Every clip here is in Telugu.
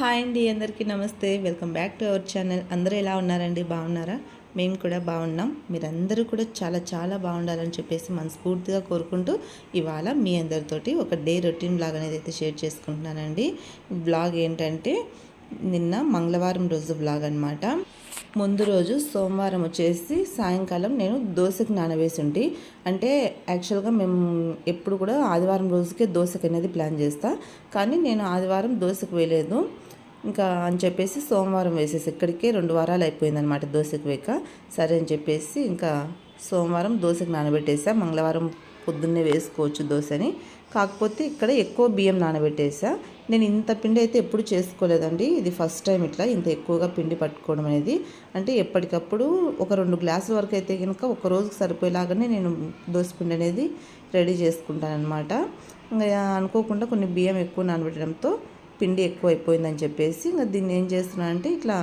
హాయ్ అండి అందరికీ నమస్తే. Welcome back to our channel. అందరూ ఎలా ఉన్నారండి? బాగున్నారా? మేము కూడా బాగున్నాం. మీరందరూ కూడా చాలా చాలా బాగుండాలని చెప్పేసి మనస్ఫూర్తిగా కోరుకుంటూ ఇవాళ మీ అందరితోటి ఒక డే రొటీన్ బ్లాగ్ అనేది అయితే షేర్ చేసుకుంటున్నానండి. బ్లాగ్ ఏంటంటే నిన్న మంగళవారం రోజు బ్లాగ్ అనమాట ముందు రోజు సోమవారం వచ్చేసి సాయంకాలం నేను దోశకి నానవేసి అంటే యాక్చువల్గా మేము ఎప్పుడు కూడా ఆదివారం రోజుకే దోశకి అనేది ప్లాన్ చేస్తా. కానీ నేను ఆదివారం దోశకు వేయలేదు ఇంకా అని చెప్పేసి సోమవారం వేసేసి ఇక్కడికే రెండు వారాలు అయిపోయిందనమాట దోశకు వేక. సరే అని చెప్పేసి ఇంకా సోమవారం దోశకు నానబెట్టేసా. మంగళవారం పొద్దున్నే వేసుకోవచ్చు దోశని. కాకపోతే ఇక్కడ ఎక్కువ బియ్యం నానబెట్టేసా. నేను ఇంత పిండి అయితే ఎప్పుడు చేసుకోలేదండి. ఇది ఫస్ట్ టైం ఇట్లా ఇంత ఎక్కువగా పిండి పట్టుకోవడం అనేది. అంటే ఎప్పటికప్పుడు ఒక రెండు గ్లాసుల వరకు అయితే కనుక ఒక రోజుకి సరిపోయేలాగానే నేను దోశ పిండి అనేది రెడీ చేసుకుంటాను అనమాట ఇంకా అనుకోకుండా కొన్ని బియ్యం ఎక్కువ నానబెట్టడంతో పిండి ఎక్కువైపోయిందని చెప్పేసి ఇంకా దీన్ని ఏం చేస్తున్నానంటే ఇట్లా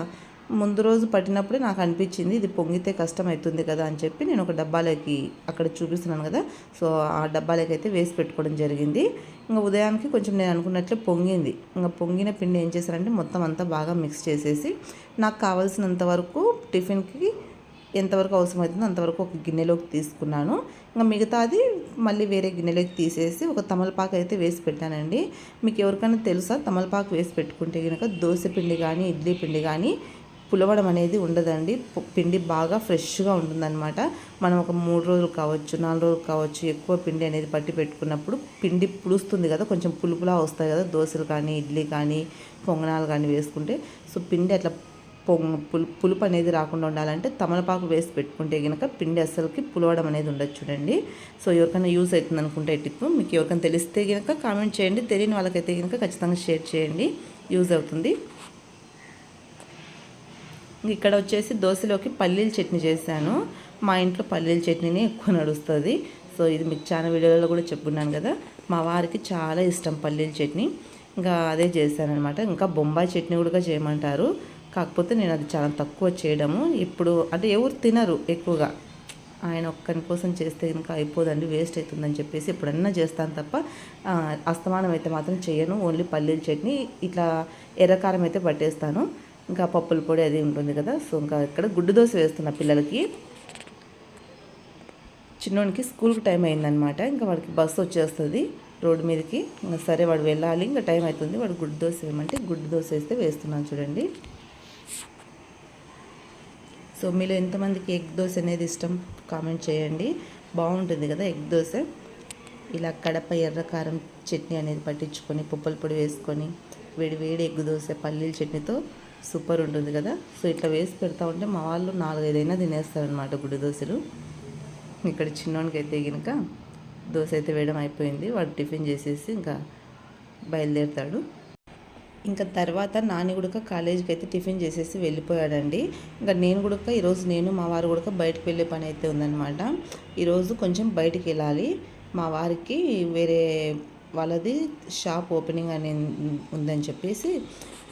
ముందు రోజు పట్టినప్పుడే నాకు అనిపించింది ఇది పొంగితే కష్టం అవుతుంది కదా అని చెప్పి నేను ఒక డబ్బాలోకి అక్కడ చూపిస్తున్నాను కదా. సో ఆ డబ్బాలోకి అయితే వేసి పెట్టుకోవడం జరిగింది. ఇంకా ఉదయానికి కొంచెం నేను అనుకున్నట్లే పొంగింది. ఇంకా పొంగిన పిండి ఏం చేశారంటే మొత్తం అంతా బాగా మిక్స్ చేసేసి నాకు కావాల్సినంత వరకు టిఫిన్కి ఎంతవరకు అవసరమవుతుందో అంతవరకు ఒక గిన్నెలోకి తీసుకున్నాను. ఇంకా మిగతాది మళ్ళీ వేరే గిన్నెలోకి తీసేసి ఒక తమలపాకు అయితే వేసి పెట్టానండి. మీకు ఎవరికైనా తెలుసా? తమలపాకు వేసి పెట్టుకుంటే కనుక దోశ పిండి కానీ ఇడ్లీ పిండి కానీ పులవడం అనేది ఉండదండి. పిండి బాగా ఫ్రెష్గా ఉంటుందన్నమాట. మనం ఒక మూడు రోజులు కావచ్చు నాలుగు రోజులు కావచ్చు ఎక్కువ పిండి అనేది పట్టి పెట్టుకున్నప్పుడు పిండి పులుస్తుంది కదా కొంచెం పులుపులా వస్తాయి కదా దోశలు కానీ ఇడ్లీ కానీ పొంగనాలు కానీ వేసుకుంటే. సో పిండి అట్లా పులుపు అనేది రాకుండా ఉండాలంటే తమలపాకు వేసి పెట్టుకుంటే కనుక పిండి అసలుకి పులవడం అనేది ఉండదు చూడండి. సో ఎవరికైనా యూజ్ అవుతుంది అనుకుంటే టిప్. మీకు ఎవరికైనా తెలిస్తే కనుక కామెంట్ చేయండి. తెలియని వాళ్ళకైతే కనుక ఖచ్చితంగా షేర్ చేయండి. యూజ్ అవుతుంది. ఇక్కడ వచ్చేసి దోశలోకి పల్లీల చట్నీ చేశాను. మా ఇంట్లో పల్లీల చట్నీని ఎక్కువ నడుస్తుంది. సో ఇది మీకు చాలా వీడియోలలో కూడా చెప్పున్నాను కదా. మా వారికి చాలా ఇష్టం పల్లీల చట్నీ. ఇంకా అదే చేశానమాట ఇంకా బొంబాయి చట్నీ కూడా చేయమంటారు. కాకపోతే నేను అది చాలా తక్కువ చేయడము. ఇప్పుడు అంటే ఎవరు తినరు ఎక్కువగా. ఆయన ఒక్కని కోసం చేస్తే ఇంకా అయిపోదండి వేస్ట్ అవుతుందని చెప్పేసి ఎప్పుడన్నా చేస్తాను తప్ప అస్తమానం అయితే మాత్రం చేయను. ఓన్లీ పల్లీల చట్నీ ఇట్లా ఎర్రకారం అయితే పట్టేస్తాను. ఇంకా పప్పుల పొడి అది ఉంటుంది కదా సో ఇంకా ఇక్కడ గుడ్డు దోశ వేస్తున్న పిల్లలకి. చిన్నోనికి స్కూల్కి టైం అయిందనమాట ఇంకా వాడికి బస్సు వచ్చేస్తుంది రోడ్డు మీదకి. ఇంకా సరే వాడు వెళ్ళాలి ఇంకా టైం అవుతుంది. వాడు గుడ్డు దోశ వేయమంటే గుడ్డు దోశ వేస్తే వేస్తున్నాను చూడండి. సో మీలో ఎంతమందికి ఎగ్ దోశ అనేది ఇష్టం కామెంట్ చేయండి. బాగుంటుంది కదా ఎగ్ దోశ? ఇలా కడప ఎర్రకారం చట్నీ అనేది పట్టించుకొని పుప్పల పొడి వేసుకొని వేడి వేడి ఎగ్ దోశ పల్లీల చట్నీతో సూపర్ ఉంటుంది కదా? సో ఇట్లా వేసి పెడతా ఉంటే మా వాళ్ళు నాలుగైదైనా తినేస్తారనమాట గుడి దోశలు. ఇక్కడ చిన్నోనికి అయితే కనుక దోశ అయితే వేయడం అయిపోయింది. వాడు టిఫిన్ చేసేసి ఇంకా బయలుదేరుతాడు. ఇంకా తర్వాత నాని కూడా కాలేజీకి అయితే టిఫిన్ చేసేసి వెళ్ళిపోయాడండి. ఇంకా నేను కూడా ఈరోజు నేను మా వారు కూడా బయటకు వెళ్ళే పని అయితే ఉందన్నమాట. ఈరోజు కొంచెం బయటికి వెళ్ళాలి. మా వారికి వేరే వాళ్ళది షాప్ ఓపెనింగ్ అని ఉందని చెప్పేసి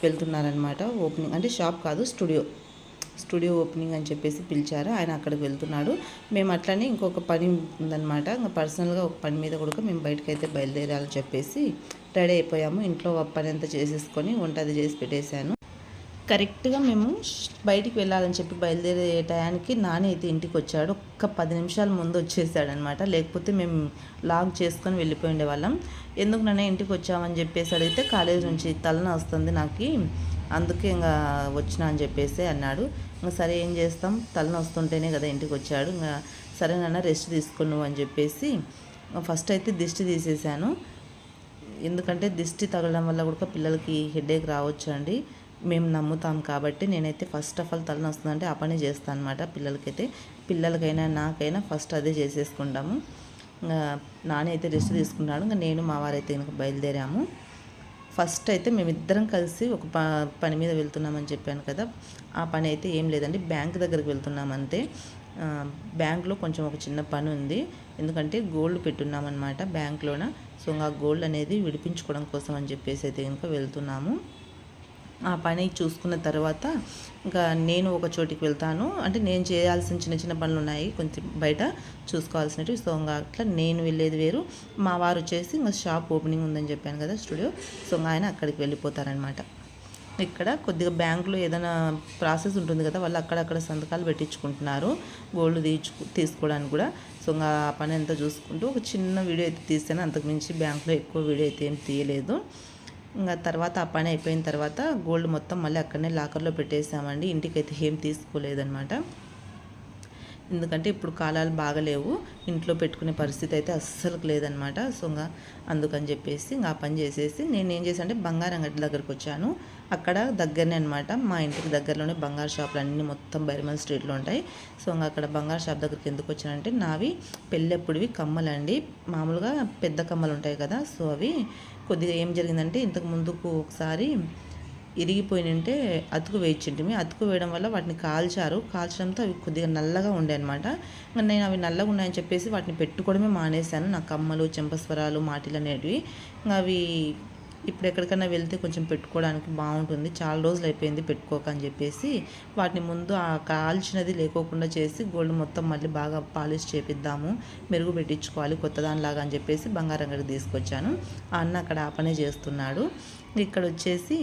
వెళ్తున్నారనమాట ఓపెనింగ్ అంటే షాప్ కాదు స్టూడియో. స్టూడియో ఓపెనింగ్ అని చెప్పేసి పిలిచారు. ఆయన అక్కడికి వెళ్తున్నాడు. మేము అట్లనే ఇంకొక పని ఉందన్నమాట. ఇంకా పర్సనల్గా ఒక పని మీద కూడా మేము బయటకు అయితే బయలుదేరాలని చెప్పేసి రెడీ అయిపోయాము. ఇంట్లో పని అంతా చేసేసుకొని వంట అది చేసి పెట్టేశాను. కరెక్ట్గా మేము బయటికి వెళ్ళాలని చెప్పి బయలుదేరే టయానికి నాని అయితే ఇంటికి వచ్చాడు ఒక్క పది నిమిషాల ముందు వచ్చేసాడనమాట లేకపోతే మేము లాగ్ చేసుకొని వెళ్ళిపోయి ఉండేవాళ్ళం. ఎందుకు నన్ను ఇంటికి వచ్చామని చెప్పేసి అడిగితే కాలేజ్ నుంచి తలన వస్తుంది నాకు. అందుకే ఇంకా వచ్చిన అని చెప్పేసి అన్నాడు. ఇంకా సరే ఏం చేస్తాం? తలన వస్తుంటేనే కదా ఇంటికి వచ్చాడు ఇంకా సరే నాన్న రెస్ట్ తీసుకున్నావు అని చెప్పేసి ఫస్ట్ అయితే దిష్టి తీసేసాను ఎందుకంటే దిష్టి తగలడం వల్ల కూడా పిల్లలకి హెడేక్ రావచ్చు అండి మేము నమ్ముతాం కాబట్టి నేనైతే ఫస్ట్ ఆఫ్ ఆల్ తలనొస్తుందంటే ఆ పని చేస్తాను అనమాట పిల్లలకైతే. పిల్లలకైనా నాకైనా ఫస్ట్ అదే చేసేసుకుంటాము. ఇంకా అయితే రెస్ట్ తీసుకున్నాడు ఇంకా నేను మా వారైతే కనుక బయలుదేరాము. ఫస్ట్ అయితే మేమిద్దరం కలిసి ఒక పని మీద వెళ్తున్నామని చెప్పాను కదా. ఆ పని అయితే ఏం లేదండి. బ్యాంక్ దగ్గరికి వెళ్తున్నాం అంతే. బ్యాంక్లో కొంచెం ఒక చిన్న పని ఉంది. ఎందుకంటే గోల్డ్ పెట్టున్నామన్నమాట బ్యాంక్లోన. సో ఆ గోల్డ్ అనేది విడిపించుకోవడం కోసం అని చెప్పేసి అయితే కనుక వెళ్తున్నాము. ఆ పని చూసుకున్న తర్వాత ఇంకా నేను ఒక చోటికి వెళ్తాను. అంటే నేను చేయాల్సిన చిన్న చిన్న పనులు ఉన్నాయి. కొంచెం బయట చూసుకోవాల్సినవి. సో ఇంకా అట్లా నేను వెళ్ళేది వేరు. మా వారు వచ్చేసి ఇంకా షాప్ ఓపెనింగ్ ఉందని చెప్పాను కదా స్టూడియో. సో ఆయన అక్కడికి వెళ్ళిపోతారనమాట ఇక్కడ కొద్దిగా బ్యాంకులో ఏదైనా ప్రాసెస్ ఉంటుంది కదా వాళ్ళు అక్కడక్కడ సంతకాలు పెట్టించుకుంటున్నారు. గోల్డ్ తీర్చు తీసుకోవడానికి కూడా. సో ఇంకా ఆ పని అంతా చూసుకుంటూ ఒక చిన్న వీడియో అయితే తీసాను అంతకుమించి బ్యాంకులో ఎక్కువ వీడియో అయితే ఏం తీయలేదు. ఇంకా తర్వాత ఆ పని అయిపోయిన తర్వాత గోల్డ్ మొత్తం మళ్ళీ అక్కడనే లాకర్లో పెట్టేసామండి. ఇంటికైతే ఏం తీసుకోలేదన్నమాట. ఎందుకంటే ఇప్పుడు కాలాలు బాగలేవు. ఇంట్లో పెట్టుకునే పరిస్థితి అయితే అస్సలు లేదనమాట సో ఇంకా అందుకని చెప్పేసి ఇంకా ఆ పని చేసేసి నేను ఏం చేశాను అంటే బంగారం గడ్డి దగ్గరకు వచ్చాను. అక్కడ దగ్గరనే అనమాట మా ఇంటికి దగ్గరలోనే బంగారు షాపులు అన్నీ మొత్తం బైర్మల్ స్ట్రీట్లో ఉంటాయి. సో ఇంకా అక్కడ బంగారు షాప్ దగ్గరికి ఎందుకు వచ్చానంటే నావి పెళ్ళెప్పుడువి కమ్మలండి. మామూలుగా పెద్ద కమ్మలు ఉంటాయి కదా. సో అవి కొద్దిగా ఏం జరిగిందంటే ఇంతకు ముందుకు ఒకసారి ఇరిగిపోయినంటే అతుకు వేయించింటిమి. అతుకు వేయడం వల్ల వాటిని కాల్చారు. కాల్చడంతో అవి కొద్దిగా నల్లగా ఉండే అనమాట నేను అవి నల్లగా ఉన్నాయని చెప్పేసి వాటిని పెట్టుకోవడమే మానేశాను. నా కమ్మలు చెంపస్వరాలు మాటిలు అనేటివి. అవి ఇప్పుడు ఎక్కడికైనా వెళ్తే కొంచెం పెట్టుకోవడానికి బాగుంటుంది. చాలా రోజులు అయిపోయింది పెట్టుకోక అని చెప్పేసి వాటిని ముందు ఆ కాల్చినది లేకోకుండా చేసి గోల్డ్ మొత్తం మళ్ళీ బాగా పాలిష్ చేపిద్దాము. మెరుగు పెట్టించుకోవాలి కొత్త దానిలాగా అని చెప్పేసి బంగారం గడికి తీసుకొచ్చాను. ఆ అన్న అక్కడ ఆ పనే చేస్తున్నాడు. ఇక్కడ వచ్చేసి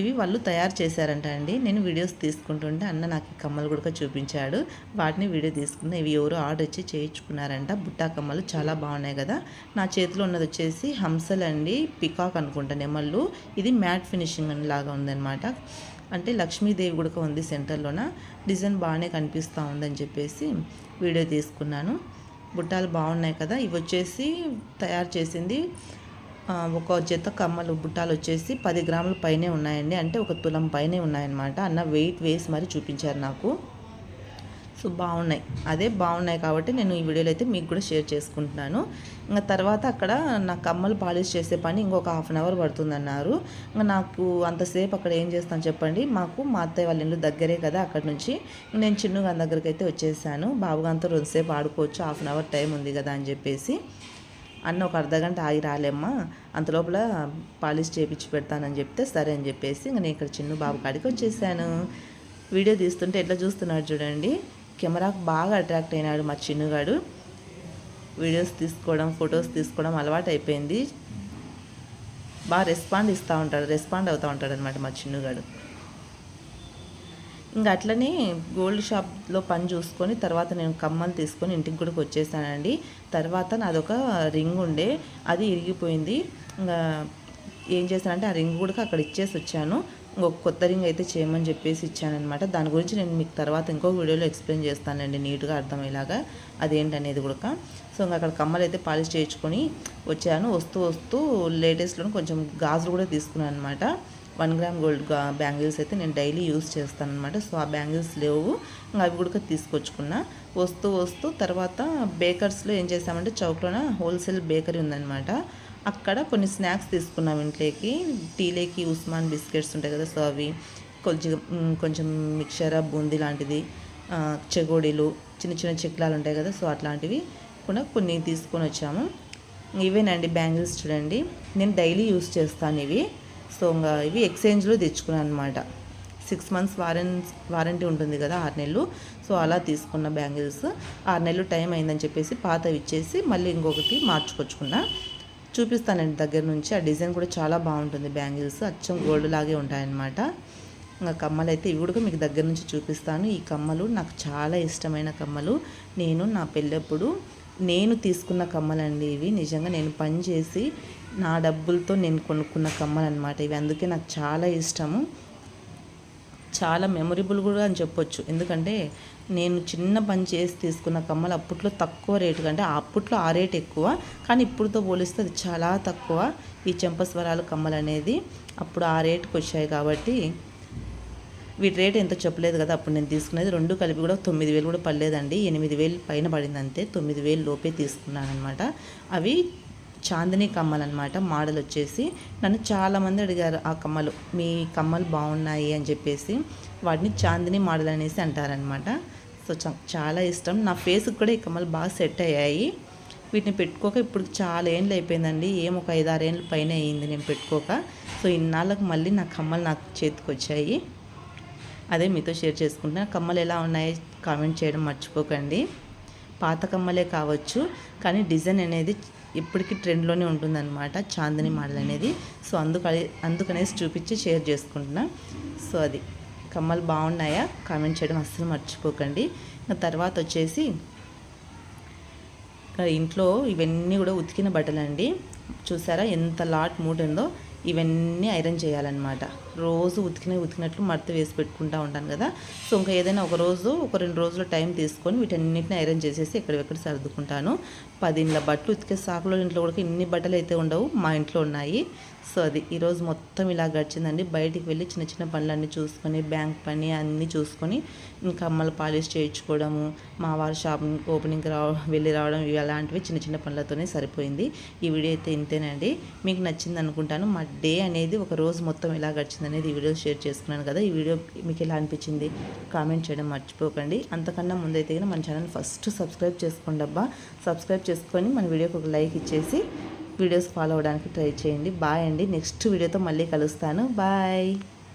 ఇవి వాళ్ళు తయారు చేశారంట అండి. నేను వీడియోస్ తీసుకుంటుంటే అన్న నాకు కమ్మలు కూడా చూపించాడు. వాటిని వీడియో తీసుకున్న ఇవి ఎవరు ఆర్డర్ ఇచ్చి చేయించుకున్నారంట. బుట్టా కమ్మలు చాలా బాగున్నాయి కదా. నా చేతిలో ఉన్నది వచ్చేసి హంసల్ అండి. పికాక్ అనుకుంటా నెమళ్ళు. ఇది మ్యాట్ ఫినిషింగ్ లాగా ఉందన్నమాట. అంటే లక్ష్మీదేవి కూడా ఉంది సెంటర్లోన డిజైన్ బాగానే కనిపిస్తూ ఉందని చెప్పేసి వీడియో తీసుకున్నాను. బుట్టాలు బాగున్నాయి కదా. ఇవి వచ్చేసి తయారు చేసింది ఒక జత కమ్మలు బుట్టాలు వచ్చేసి పది గ్రాముల పైనే ఉన్నాయండి. అంటే ఒక తులం పైనే ఉన్నాయన్నమాట. అన్న వెయిట్ వేసి మరి చూపించారు నాకు. సో బాగున్నాయి. అదే బాగున్నాయి కాబట్టి నేను ఈ వీడియోలో అయితే మీకు కూడా షేర్ చేసుకుంటున్నాను. ఇంకా తర్వాత అక్కడ నా కమ్మలు పాలిష్ చేసే పని ఇంకొక హాఫ్ అన్ అవర్ పడుతుందన్నారు. ఇంకా నాకు అంతసేపు అక్కడ ఏం చేస్తాను చెప్పండి? మాకు మా అత్తయ్య వాళ్ళ ఇల్లు దగ్గరే కదా అక్కడ నుంచి. నేను చిన్నుగా దగ్గరికి అయితే వచ్చేసాను. బాబుగాంతో రెండుసేపు ఆడుకోవచ్చు. హాఫ్ అన్ అవర్ టైం ఉంది కదా అని చెప్పేసి. అన్న ఒక అర్ధగంట ఆగి రాలేమ్మా అంత లోపల పాలిష్ చేపించి పెడతానని చెప్తే సరే అని చెప్పేసి ఇంక నేను ఇక్కడ చిన్న బాబు కాడికి వచ్చేసాను. వీడియో తీస్తుంటే ఎట్లా చూస్తున్నాడు చూడండి. కెమెరాకు బాగా అట్రాక్ట్ అయినాడు మా చిన్నుగాడు వీడియోస్ తీసుకోవడం ఫొటోస్ తీసుకోవడం అలవాటు అయిపోయింది. బాగా రెస్పాండ్ ఇస్తూ ఉంటాడు రెస్పాండ్ అవుతూ ఉంటాడు అనమాట మా చిన్నగాడు ఇంకా అట్లనే గోల్డ్ షాప్లో పని చూసుకొని తర్వాత నేను కమ్మలు తీసుకొని ఇంటికి కూడా వచ్చేసానండి. తర్వాత నాదొక రింగ్ ఉండే అది ఇరిగిపోయింది. ఇంకా ఏం చేశానంటే ఆ రింగ్ కూడా అక్కడ ఇచ్చేసి వచ్చాను. ఇంకొక కొత్త రింగ్ అయితే చేయమని చెప్పేసి ఇచ్చానమాట దాని గురించి నేను మీకు తర్వాత ఇంకో వీడియోలో ఎక్స్ప్లెయిన్ చేస్తానండి నీట్గా అర్థమయ్యేలాగా అదేంటనేది కూడా. సో ఇంకా అక్కడ కమ్మలు అయితే పాలిష్ చేయించుకొని వచ్చాను. వస్తూ వస్తూ లేటెస్ట్లో కొంచెం గాజులు కూడా తీసుకున్నాను అనమాట వన్ గ్రామ్ గోల్డ్ బ్యాంగిల్స్ అయితే నేను డైలీ యూస్ చేస్తాను అనమాట సో ఆ బ్యాంగిల్స్ లేవు. ఇంకా అవి కూడా తీసుకొచ్చుకున్నా. వస్తూ వస్తూ తర్వాత బేకర్స్లో ఏం చేసామంటే చౌక్లోన హోల్సేల్ బేకరీ ఉందనమాట అక్కడ కొన్ని స్నాక్స్ తీసుకున్నాం ఇంట్లోకి. టీలేకి ఉస్మాన్ బిస్కెట్స్ ఉంటాయి కదా సో అవి కొంచెం కొంచెం మిక్చర్ బూందీ లాంటిది చెగోడీలు చిన్న చిన్న చెక్లాలు ఉంటాయి కదా సో అట్లాంటివి కూడా కొన్ని తీసుకొని వచ్చాము. ఇవేనండి బ్యాంగిల్స్ చూడండి. నేను డైలీ యూస్ చేస్తాను ఇవి. సో ఇంకా ఇవి ఎక్స్చేంజ్లో తెచ్చుకున్నాను అనమాట సిక్స్ మంత్స్ వారెన్ వారంటీ ఉంటుంది కదా ఆరు నెలలు. సో అలా తీసుకున్న బ్యాంగిల్స్. ఆరు నెలలు టైం అయిందని చెప్పేసి పాతవి ఇచ్చేసి మళ్ళీ ఇంకొకటి మార్చుకొచ్చుకున్నా. చూపిస్తానండి దగ్గర నుంచి. ఆ డిజైన్ కూడా చాలా బాగుంటుంది బ్యాంగిల్స్. అచ్చం గోల్డ్ లాగే ఉంటాయన్నమాట. ఇంకా కమ్మలు అయితే ఇవి కూడా మీకు దగ్గర నుంచి చూపిస్తాను. ఈ కమ్మలు నాకు చాలా ఇష్టమైన కమ్మలు. నేను నా పెళ్ళప్పుడు నేను తీసుకున్న కమ్మలండి ఇవి. నిజంగా నేను పని చేసి నా డబ్బులతో నేను కొనుక్కున్న కమ్మలు అనమాట ఇవి అందుకే నాకు చాలా ఇష్టము. చాలా మెమొరబుల్ కూడా అని చెప్పొచ్చు. ఎందుకంటే నేను చిన్న పని చేసి తీసుకున్న కమ్మలు అప్పట్లో తక్కువ రేటు కంటే అప్పట్లో ఆ రేట్ ఎక్కువ. కానీ ఇప్పుడుతో పోలిస్తే అది చాలా తక్కువ. ఈ చెంపస్వరాలు కమ్మలు అనేది అప్పుడు ఆ రేటుకి వచ్చాయి కాబట్టి వీటి రేట్ ఎంతో చెప్పలేదు కదా అప్పుడు నేను తీసుకునేది రెండు కలిపి కూడా తొమ్మిది వేలు కూడా పడలేదండి. ఎనిమిది వేలు పైన పడింది అంతే. తొమ్మిది వేలు లోపే తీసుకున్నాను అనమాట అవి చాందిని కమ్మలు అనమాట మోడల్ వచ్చేసి నన్ను చాలామంది అడిగారు ఆ కమ్మలు మీ కమ్మలు బాగున్నాయి అని చెప్పేసి. వాటిని చాందిని మోడల్ అనేసి అంటారనమాట సో చాలా ఇష్టం. నా ఫేస్కి కూడా ఈ కమ్మలు బాగా సెట్ అయ్యాయి. వీటిని పెట్టుకోక ఇప్పుడు చాలా ఏండ్లు అయిపోయిందండి. ఏం ఒక ఐదారు ఏండ్ల పైన అయ్యింది నేను పెట్టుకోక. సో ఇన్నాళ్ళకు మళ్ళీ నా కమ్మలు నాకు చేతికి వచ్చాయి. అదే మీతో షేర్ చేసుకుంటున్నాను కమ్మలు ఎలా ఉన్నాయి కామెంట్ చేయడం మర్చిపోకండి. పాత కమ్మలే కావచ్చు. కానీ డిజైన్ అనేది ఇప్పటికీ ట్రెండ్లోనే ఉంటుందన్నమాట చాందిని మోడల్ అనేది. సో అందుకు అందుకనేసి చూపించి షేర్ చేసుకుంటున్నా. సో అది. కమ్మలు బాగున్నాయా? కామెంట్ చేయడం అస్సలు మర్చిపోకండి. ఇంకా తర్వాత వచ్చేసి ఇంట్లో ఇవన్నీ కూడా ఉతికిన బట్టలండి. చూసారా ఎంత లాట్ మూట ఉందో? ఇవన్నీ ఐరన్ చేయాలన్నమాట. రోజు ఉతికిన ఉతికినట్లు మడత వేసి పెట్టుకుంటూ ఉంటాను కదా. సో ఇంకా ఏదైనా ఒక రోజు ఒక రెండు రోజులు టైం తీసుకొని వీటన్నిటిని ఐరన్ చేసేసి ఎక్కడెక్కడ సర్దుకుంటాను. పది బట్టలు ఉతికే సాకులో ఇంట్లో కూడా ఇన్ని బట్టలు అయితే ఉండవు మా ఇంట్లో ఉన్నాయి. సో అది ఈరోజు మొత్తం ఇలా గడిచిందండి. బయటికి వెళ్ళి చిన్న చిన్న పనులన్నీ చూసుకొని బ్యాంక్ పని అన్నీ చూసుకొని ఇంకా అమ్మలు పాలిష్ చేయించుకోవడము మా వారి షాప్ ఓపెనింగ్కి రావ వెళ్ళి రావడం ఇవి అలాంటివి చిన్న చిన్న పనులతోనే సరిపోయింది. ఈ వీడియో అయితే ఇంతేనండి. మీకు నచ్చింది అనుకుంటాను మా డే అనేది ఒక రోజు మొత్తం ఎలా గడిచింది అనేది ఈ వీడియో షేర్ చేసుకున్నాను కదా. ఈ వీడియో మీకు ఎలా అనిపించింది కామెంట్ చేయడం మర్చిపోకండి. అంతకన్నా ముందైతే కనుక మన ఛానల్ ఫస్ట్ సబ్స్క్రైబ్ చేసుకోండి అబ్బా. సబ్స్క్రైబ్ చేసుకొని మన వీడియోకి ఒక లైక్ ఇచ్చేసి వీడియోస్ ఫాలో అవ్వడానికి ట్రై చేయండి. బాయ్ అండి. నెక్స్ట్ వీడియోతో మళ్ళీ కలుస్తాను. బాయ్.